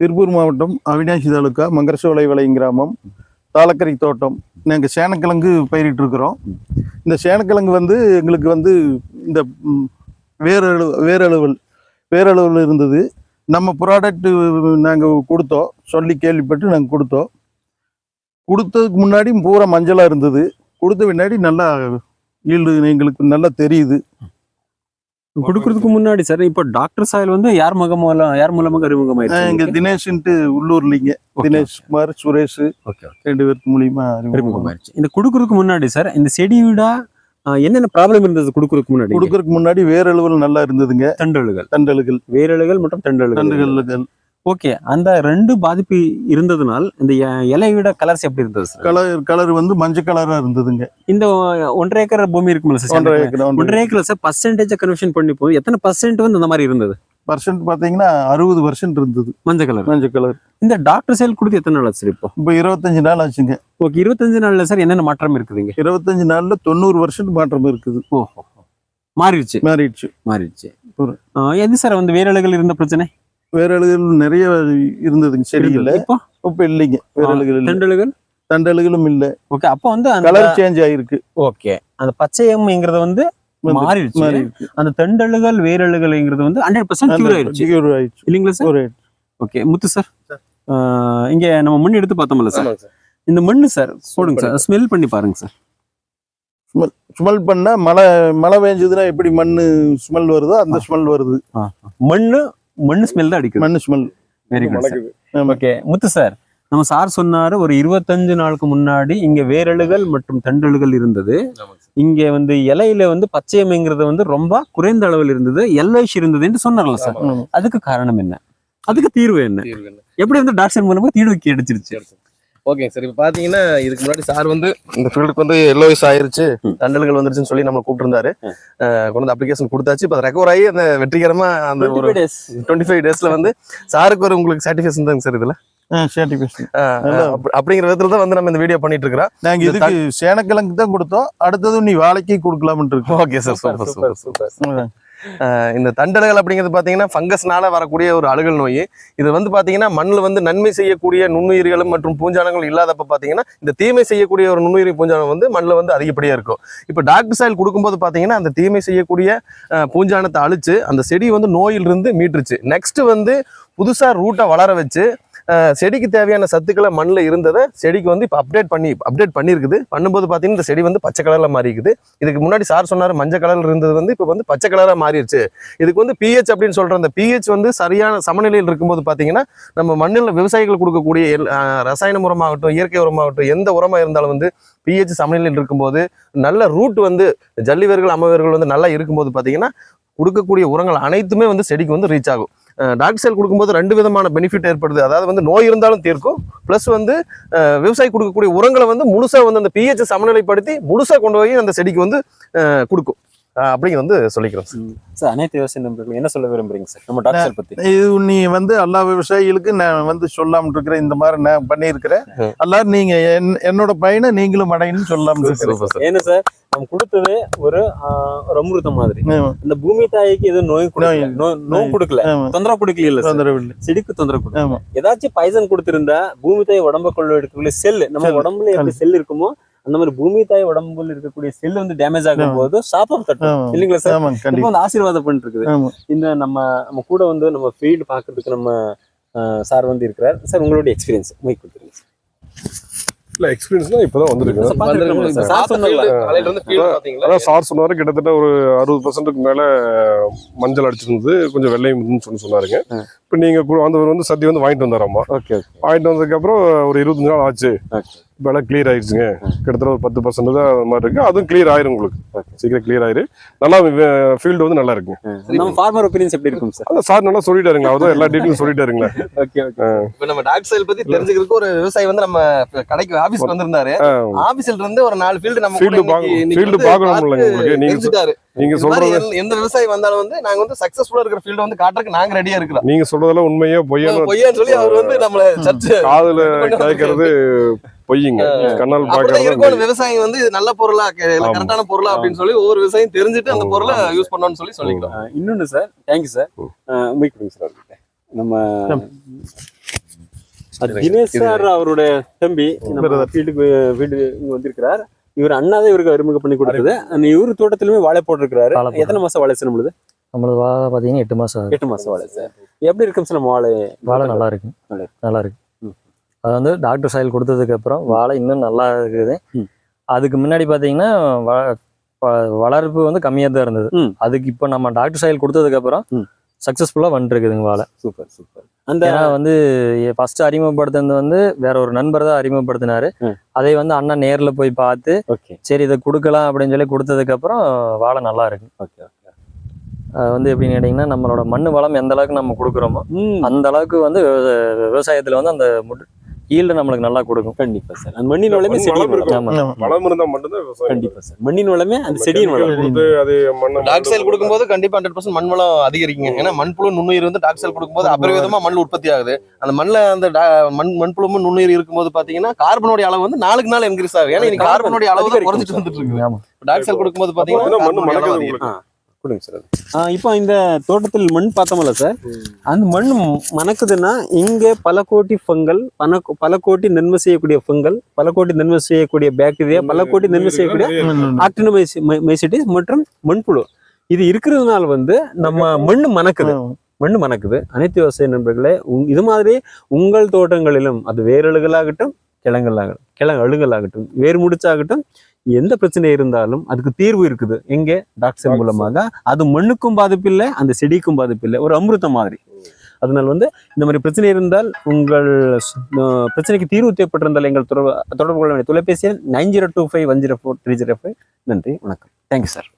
திருப்பூர் மாவட்டம் அவினாசி தாலுக்கா மங்கரசோலை வளையம் கிராமம் தாளக்கரை தோட்டம். நாங்கள் சேனக்கிழங்கு பயிரிட்டிருக்கிறோம். இந்த சேனக்கிழங்கு வந்து எங்களுக்கு வந்து இந்த வேறு வேரழு வேறளவில் இருந்தது. நம்ம ப்ராடக்ட்டு நாங்கள் கொடுத்தோம். சொல்லி கேள்விப்பட்டு நாங்கள் கொடுத்தோம். கொடுத்ததுக்கு முன்னாடி பூரா மஞ்சளாக இருந்தது. கொடுத்த பின்னாடி நல்லா ஈல்டு எங்களுக்கு நல்லா தெரியுது. கொடுக்கறதுக்கு முன்னாடி சார் இப்போ டாக்டர் சாயல் வந்து யார் முகம் மூலம் யார் மூலமாக இங்க அறிமுகமாயிருச்சு தினேஷ்ன்ட்டு உள்ளூர்லிங்க. தினேஷ் குமார் சுரேஷ் ஓகே ரெண்டு பேருக்கு மூலியமா அறிமுகம் அறிமுகமாயிருச்சு. இந்த கொடுக்கறதுக்கு முன்னாடி சார் இந்த செடியோட ஆஹ், என்னென்ன ப்ராப்ளம் இருந்தது கொடுக்கறதுக்கு முன்னாடி? கொடுக்கறதுக்கு முன்னாடி வேரழுவல் நல்லா இருந்ததுங்க. தண்டலுகள் தண்டலுகள் வேரலுகள் மற்றும் தண்டலுகள் தண்டுகள் ஓகே அந்த ரெண்டு பாதிப்பு இருந்ததுனால் இந்த இலையோட கலர்ஸ் எப்படி இருந்தது சார் கலர் கலர் வந்து மஞ்சள் கலரா இருந்ததுங்க. இந்த ஒன்றரை ஏக்கர் பூமி இருக்குமில்ல சார் ஒன்றரை? ஏக்கர் ஒன்றரை ஏக்கர்ல சார் பர்சன்டேஜ் கன்வர்ஷன் பண்ணி போய் எத்தனை பர்சன்ட் வந்து இந்த மாதிரி இருந்தது? பர்சன்ட் பாத்தீங்கன்னா அறுபது பர்சன்ட் இருந்தது. மஞ்சள் கலர் மஞ்சள் கலர் இந்த டாக்டர் செயல் கொடுத்து எத்தனை நாள் சார் இப்போ? இப்போ இருபத்தஞ்சு நாள் ஆச்சுங்க. ஓகே இருபத்தஞ்சு நாள்ல சார் என்னென்ன மாற்றம் இருக்குதுங்க? இருபத்தஞ்சு நாள்ல தொண்ணூறு பர்சன்ட் மாற்றம் இருக்குது. ஓஹோ மாறிடுச்சு. மாறிடுச்சு. மாறிடுச்சு. எது சார் வந்து வேரலுகள் இருந்த பிரச்சனை? வேரழுகள் நிறைய இருந்ததுங்க செடியில. இப்போ? இல்லைங்க வேரழுகள் இல்ல. தண்டலுகள் தண்டலுகளும் இல்ல. ஓகே அப்போ வந்து அந்த கலர் சேஞ்ச் ஆயிருக்கு. ஓகே அந்த பச்சையம்ங்கிறது வந்து வந்து மாறிடுச்சு. மாறி இருக்கு அந்த தண்டலுகள் வேரலுகள்ங்கிறது வந்து ஹண்ட்ரட் பர்சன்ட் கியூர் ஆயிடுச்சு. இல்லைங்களா சார்? Okay Muthu sir. இங்க நம்ம மண் எடுத்து பார்த்தோம்ல சார். இந்த மண்ணு சார் போடுங்க சார். ஸ்மெல் பண்ணி பாருங்க சார். ஸ்மெல் பண்ணா மழை மழை பெஞ்சதுன்னா எப்படி மண்ணு ஸ்மெல் வருதோ அந்த ஸ்மெல் வருது. மண்ணு மண்ணு ஸ்மெல் தான் அடிக்குது. மண்ணு smell very good okay Muthu sir நம்ம சார் சொன்னாரு ஒரு இருபத்தஞ்சு நாளுக்கு முன்னாடி இங்க வேரலுகள் மற்றும் தண்டலுகள் இருந்தது. இங்க வந்து இலையில வந்து பச்சையம்ங்கிறது வந்து ரொம்ப குறைந்த அளவில் இருந்தது எல்லோஷ் இருந்தது என்று சொன்னார்ல சார். அதுக்கு காரணம் என்ன? அதுக்கு தீர்வு என்ன? எப்படி வந்து டாக்டர் மூலமா தீர்வு கிடைச்சிருச்சு? சரி, சரி. ஓகேங்க சார் இப்போ பார்த்தீங்கன்னா இதுக்கு முன்னாடி சார் வந்து இந்த ஃபீல்டுக்கு வந்து எல்லோ வயசு ஆயிருச்சு. தண்டல்கள் வந்துருச்சுன்னு சொல்லி நம்ம கூப்பிட்டுருந்தாரு. கொண்டு வந்து அப்ளிகேஷன் கொடுத்தாச்சு. இப்போ ரெக்கவர் ஆகி அந்த வெற்றிகரமா அந்த ஒரு டுவெண்ட்டி ஃபைவ் டேஸ்ல வந்து சாருக்கு ஒரு உங்களுக்கு சாட்டிஸ்ஃபேக்ஷன் தாங்க சார் இதுல? அப்படிங்கிற விதத்துல தான் வந்து நம்ம இந்த வீடியோ பண்ணிட்டு இருக்கிறோம். நாங்க இதுக்கு சேனக்கிழங்கு தான் கொடுத்தோம். அடுத்தது நீ வாழைக்கு கொடுக்கலாம்னு இருக்கோம் okay sir super super super. இந்த தண்டல்கள் அப்படிங்கிறது பார்த்தீங்கன்னா ஃபங்கஸ்னால வரக்கூடிய ஒரு அழுகல் நோய். இது வந்து பார்த்தீங்கன்னா மண்ணில் வந்து நன்மை செய்யக்கூடிய நுண்ணுயிர்களும் மற்றும் பூஞ்சானங்கள் இல்லாதப்ப பார்த்தீங்கன்னா இந்த தீமை செய்யக்கூடிய ஒரு நுண்ணுயிரி பூஞ்சானம் வந்து மண்ணில் வந்து அதிகப்படியாக இருக்கும். இப்போ டாக்டர் சாயில் கொடுக்கும்போது பார்த்தீங்கன்னா அந்த தீமை செய்யக்கூடிய பூஞ்சானத்தை அழிச்சு அந்த செடி வந்து நோயிலிருந்து மீட்டுருச்சு. நெக்ஸ்ட் வந்து புதுசாக ரூட்டை வளர வச்சு செடிக்கு தேவையான சத்துக்களை மண்ணில் இருந்ததை செடிக்கு வந்து இப்போ அப்டேட் பண்ணி அப்டேட் பண்ணியிருக்குது. பண்ணும்போது பார்த்தீங்கன்னா இந்த செடி வந்து பச்சை கலரில் மாறி இருக்குது இதுக்கு முன்னாடி சார் சொன்னார் மஞ்சள் கலரில் இருந்தது வந்து இப்போ வந்து பச்சை கலராக மாறிடுச்சு இதுக்கு வந்து பிஹெச் அப்படின்னு சொல்கிற அந்த பிஹெச் வந்து சரியான சமநிலையில் இருக்கும்போது பார்த்தீங்கன்னா நம்ம மண்ணில் விவசாயிகள் கொடுக்கக்கூடிய எல்- ரசாயன உரமாகட்டும் இயற்கை உரமாகட்டும் எந்த உரமாக இருந்தாலும் வந்து பிஹெச் சமநிலையில் இருக்கும்போது நல்ல ரூட் வந்து ஜல்லிவேர்கள் அமவேர்கள் வந்து நல்லா இருக்கும்போது பார்த்தீங்கன்னா கொடுக்கக்கூடிய உரங்கள் அனைத்துமே வந்து செடிக்கு வந்து ரீச் ஆகும். டாக்டர் செல் கொடுக்கும்போது ரெண்டு விதமான பெனிஃபிட் ஏற்படுது. அதாவது வந்து நோய் இருந்தாலும் தீர்க்கும். ப்ளஸ் வந்து விவசாயி கொடுக்கக்கூடிய உரங்களை வந்து முழுசாக வந்து அந்த பிஹெச் சமநிலைப்படுத்தி முழுசாக கொண்டு போய் அந்த செடிக்கு வந்து கொடுக்கும். அஹ், அப்படிங்க வந்து சொல்லிக்கிறோம் சார். சார் அனைத்து விவசாய நண்பர்களும் என்ன சொல்ல விரும்புறீங்க சார் நம்ம டாக்டர் பத்தி. இது நீ வந்து எல்லா விவசாயிகளுக்கு நான் வந்து சொல்லாம இருக்கிறேன் இந்த மாதிரி நான் பண்ணியிருக்கிறேன். எல்லாரும் நீங்க என்- என்னோட பையனை நீங்களும் அடையணும்னு சொல்லாம இருக்கிறேன் ஏன்னா சார் நம்ம கொடுத்தது ஒரு அமிர்தம் மாதிரி. இந்த பூமி தாய்க்கு எதுவும் நோய் கொடுக்கல. நோய். நோய் கொடுக்கல. தொந்தரவு கொடுக்கல இல்ல சார் தொந்தரவு இல்லை. செடிக்கு தொந்தரவு கொடுக்கல. ஏதாச்சும் பைசன் கொடுத்திருந்தா பூமி தாய் உடம்ப கொள்ள எடுக்கக்கூடிய செல் நம்ம. உடம்புல எப்படி செல் இருக்குமோ அந்த மாதிரி பூமி தாய் உடம்புல இருக்கக்கூடிய செல் வந்து டேமேஜ் ஆகும். போது சாப்பம் தட்டும் ஆமா. இல்லைங்களா சார் இப்போ கண்டிப்பா வந்து ஆசீர்வாதம் பண்ணிட்டு இருக்குது இந்த நம்ம நம்ம கூட வந்து நம்ம ஃபீல்டு பார்க்கறதுக்கு நம்ம சார் வந்து இருக்கிறார். சார் உங்களுடைய எக்ஸ்பீரியன்ஸ் மைக் கொடுத்துருங்க. இல்ல எக்ஸ்பீரியன்ஸ்னா இப்பதான் வந்திருக்கு? அதான் சார் சொன்னாரு கிட்டத்தட்ட ஒரு அறுபது பர்சன்ட்டுக்கு மேல மஞ்சள் அடிச்சிருந்தது கொஞ்சம் வெள்ளையும் சொல்லி சொன்னாருங்க. இப்போ நீங்க வந்தவர் வந்து சத்தி வந்து வாங்கிட்டு வந்தாராமா வாங்கிட்டு வந்ததுக்கு அப்புறம் ஒரு இருபத்தஞ்சு நாள் ஆச்சு. இப்போ எல்லாம் கிளியர் ஆயிடுச்சுங்க கிட்டத்தட்ட ஒரு பத்து பர்சன்ட் தான் மாதிரி இருக்கு. அதுவும் கிளியர் ஆயிரும் உங்களுக்கு. சீக்கிரம் கிளியர் ஆயிரு. நல்லா ஃபீல்டு வந்து நல்லா இருக்குங்க. நம்ம ஃபார்மர் ஒப்பீனியன்ஸ் எப்படி இருக்கும் சார் அதான் சார் நல்லா சொல்லிட்டாருங்க அவர் எல்லா டீட்டெயிலும் சொல்லிட்டாருங்களே. ஓகே ஓகே இப்ப நம்ம டாக்டர் சைல் பத்தி தெரிஞ்சுக்கிறதுக்கு ஒரு விவசாயி வந்து நம்ம கடைக்கு ஆபீஸ்க்கு வந்திருந்தாரு. ஆபீஸ்ல இருந்து ஒரு நாலு ஃபீல்டு நம்ம Field பார்க்கணும். Field பார்க்கணும்லங்க உங்களுக்கு. நீங்க நீங்க சொல்றது எந்த- எந்த விவசாயி வந்தாலும் வந்து நாங்க வந்து சக்சஸ்ஃபுல்லா இருக்கிற ஃபீல்ட வந்து காட்டுறதுக்கு நாங்க ரெடியா இருக்கிறோம். நீங்க சொல்றதெல்லாம் உண்மையா பொய்யான்னு பொய்யான்னு சொல்லி அவர் வந்து நம்மள சர்ச் காதுல கேட்கறது பொய்யுங்க. கண்ணால் பாக்குறது இருக்கும் விவசாயி வந்து இது நல்ல பொருளா. கரெக்டான பொருளா அப்படின்னு சொல்லி ஒவ்வொரு விவசாயம் தெரிஞ்சுட்டு அந்த பொருளை யூஸ் பண்ணணும்னு சொல்லி சொல்லிக்கிறோம். இன்னொன்னு sir thank you sir. Mike கொடுங்க சார் நம்ம தினேஷ் சார் அவருடைய தம்பி நம்ம. ஃபீல்டுக்கு வீடு இங்க வந்திருக்கிறார். இவர் அண்ணா தான் இவருக்கு அறிமுகம் பண்ணி கொடுத்தது. அந்த இவரு தோட்டத்திலுமே வாழை போட்டிருக்கிறாரு. எத்தனை மாசம் வாழை சார் நம்மளுது? நம்மளது வாழை பார்த்தீங்கன்னா எட்டு மாசம் எட்டு மாசம் வாழை சார். எப்படி இருக்கும் சார் நம்ம வாழை? வாழை நல்லா இருக்கு. நல்லா இருக்கு. அது வந்து டாக்டர் சாயல் கொடுத்ததுக்கு அப்புறம் வாழை இன்னும் நல்லா இருக்குது. அதுக்கு முன்னாடி பார்த்தீங்கன்னா வளர்ப்பு வந்து கம்மியாக தான் இருந்தது. அதுக்கு இப்போ நம்ம டாக்டர் சாயல் கொடுத்ததுக்கு அப்புறம். சக்ஸஸ்ஃபுல்லாக வந்துருக்குதுங்க வாழை. Super super. அந்த வந்து ஃபர்ஸ்ட் அறிமுகப்படுத்துனது வந்து வேற ஒரு நண்பர் தான் அறிமுகப்படுத்தினாரு. அதை வந்து அண்ணா நேர்ல போய் பார்த்து சரி இதை கொடுக்கலாம் அப்படின்னு சொல்லி கொடுத்ததுக்கு அப்புறம் வாழை நல்லா இருக்கு. ஓகே வந்து எப்படின்னு கேட்டிங்கன்னா நம்மளோட மண்ணு வளம் எந்த அளவுக்கு நம்ம கொடுக்குறோமோ அந்த அளவுக்கு வந்து விவ- விவசாயத்துல வந்து அந்த ஈல்டு நம்மளுக்கு நல்லா கொடுக்கும். கண்டிப்பா சார். அந்த மண்ணின் வளமே மண் செடியின் வளம். வளம் இருந்தா மட்டும்தான் கண்டிப்பா சார். மண்ணின் வளமே அந்த செடியின் வளம். அது மண்ணை டாக் சைல் கொடுக்கும்போது கண்டிப்பா ஹண்ட்ரட் பர்சன்ட் மண் வளம் அதிகரிக்குங்க. ஏன்னா மண்புழு நுண்ணுயிர் வந்து டாக் சைல் கொடுக்கும்போது அபரிவிதமா மண் உற்பத்தி ஆகுது. அந்த மண்ணில் அந்த மண் மண்புழுமும் நுண்ணுயிர் இருக்கும்போது பாத்தீங்கன்னா கார்பனுடைய அளவு வந்து நாளுக்கு நாள் இன்க்ரீஸ் ஆகும் ஏன்னா இன்னைக்கு கார்பன் கார்பனுடைய அளவு குறைஞ்சிட்டு வந்துட்டு இருக்கு. ஆமா. டாக் சைல் கொடுக்கும்போது பாத்தீங்கன்னா கொடுங்க சார் இப்போ இந்த தோட்டத்தில் மண் பார்த்தோம்ல சார். அந்த மண் மணக்குதுன்னா இங்கே பல கோடி ஃபங்கல் பல பல கோடி நன்மை செய்யக்கூடிய ஃபங்கல் பல கோடி நன்மை செய்யக்கூடிய பாக்டீரியா பல கோடி நன்மை செய்யக்கூடிய ஆக்டினோமைசிட்டிஸ் மற்றும் மண்புழு. இது இருக்கிறதுனால வந்து நம்ம மண் மணக்குது. மண் மணக்குது. அனைத்து விவசாய நண்பர்களே இது மாதிரி உங்கள் தோட்டங்களிலும் அது வேரழுகளாகட்டும் கிழங்களாகட்டும் கிழங்கு அழுகலாகட்டும் வேர் முடிச்சாகட்டும் எந்த பிரச்சனை இருந்தாலும் அதுக்கு தீர்வு இருக்குது. எங்கே? டாக்டர் மூலமாக. அது மண்ணுக்கும் பாதிப்பு இல்லை அந்த செடிக்கும் பாதிப்பு இல்லை ஒரு அமிர்தம் மாதிரி. அதனால வந்து இந்த மாதிரி பிரச்சனை இருந்தால் உங்கள் பிரச்சனைக்கு தீர்வு தேவைப்பட்டிருந்தால் எங்கள் தொடர்பு தொடர்பு கொள்ள வேண்டிய தொலைபேசி nine zero two five one zero four three zero five. நன்றி வணக்கம். Thank you sir.